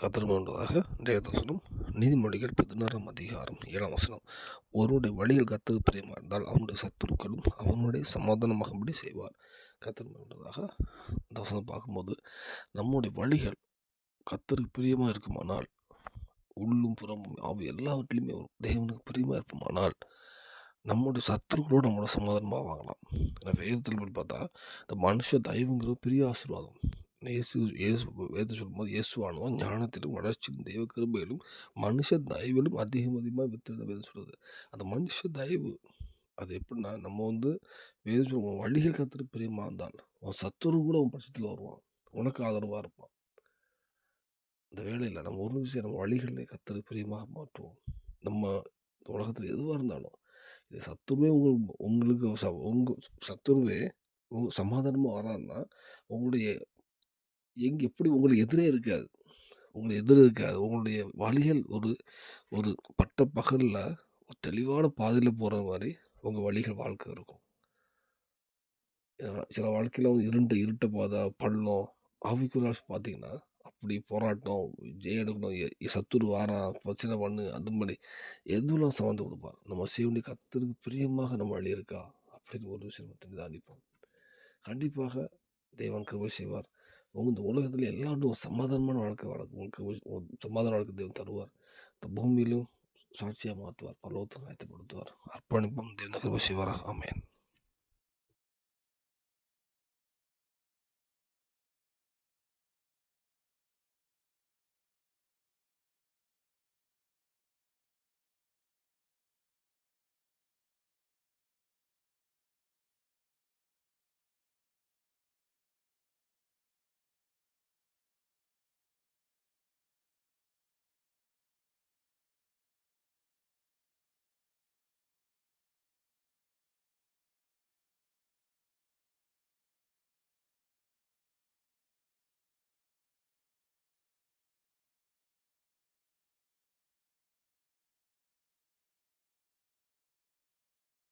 கத்தருமென்பதாக தேவதசனம் நீதிமொழிகள் பதினாறாம் அதிகாரம் ஏழாம் வசனம். ஒருவருடைய வழியில் கத்தருக்கு பிரியமா இருந்தால் அவனுடைய சத்துருக்களும் அவனுடைய சமாதானமாகும்படி செய்வார். கத்தருமென்பதாக இந்த வசனம் பார்க்கும்போது நம்முடைய வழிகள் கத்தருக்கு பிரியமாக இருக்குமானால் உள்ளும் புறமும் அவ எல்லாவற்றிலுமே ஒரு தேவனுக்கு பிரியமாக இருப்போமானால் நம்முடைய சத்துருக்களோடு நம்மளோட சமாதானமாக வாங்கலாம். ஏன்னா வேதத்தில் போய் பார்த்தா இந்த மனுஷ தயவுங்கிறது பெரிய ஆசீர்வாதம். இயேசு இயேசு வேத சொல்லும்போது இயேசுவானவன் ஞானத்திலும் வளர்ச்சியிலும் தெய்வ கிருபையிலும் மனுஷ தயவிலும் அதிகம் அதிகமாக வித்திருந்த வேதம் சொல்கிறது அந்த மனுஷ தயவு அது எப்படின்னா நம்ம வந்து வேத சொல்லுவோம் வழிகள் கத்துட்டு பிரியமாக இருந்தால் உன் சத்துரு கூட உன் பட்சத்தில் வருவான். உனக்கு ஆதரவாக இருப்பான். இந்த வேலையில் நம்ம ஒரு விஷயம் நம்ம வழிகளை கத்துட்டு பிரியமாக மாற்றுவோம். நம்ம உலகத்தில் எதுவாக இருந்தாலும் இது சத்துருவே உங்களுக்கு உங்களுக்கு ச உங்கள் சத்துருவே உங்கள் சமாதானமாக வராதுன்னா உங்களுடைய எங்கே எப்படி உங்களுக்கு எதிரே இருக்காது. உங்களுக்கு எதிரே இருக்காது. உங்களுடைய வழிகள் ஒரு ஒரு பட்ட பகலில் ஒரு தெளிவான பாதையில் போகிற மாதிரி உங்கள் வழிகள் வாழ்க்கை இருக்கும். சில வாழ்க்கையில் இருண்ட இருட்ட பாதை பள்ளம் ஆவிக்குரிய பார்த்தீங்கன்னா அப்படி போராட்டம் ஜெயம் எடுக்கணும் சத்துரு வாரம் பிரச்சனை பண்ணு அந்த மாதிரி எதுவும் சம்மந்து கொடுப்பார். நம்ம செய்ய கத்தருக்கு பிரியமாக நம்ம வழி இருக்கா அப்படின்னு ஒரு விஷயம் நம்ம நிதானிப்போம். கண்டிப்பாக தேவன் கிருபை செய்வார். உங்க இந்த உலகத்தில் எல்லாரும் ஒரு சமாதானமான வாழ்க்கை வாழ்க்கை உங்களுக்கு சமாதான வாழ்க்கை தேவன் தருவார். இந்த பூமியிலும் சாட்சியாக மாற்றுவார் பலவத்தை ஆயத்தப்படுத்துவார். அர்ப்பணிப்பும் தேவன் கிருபை செய்வார் ஆமென்.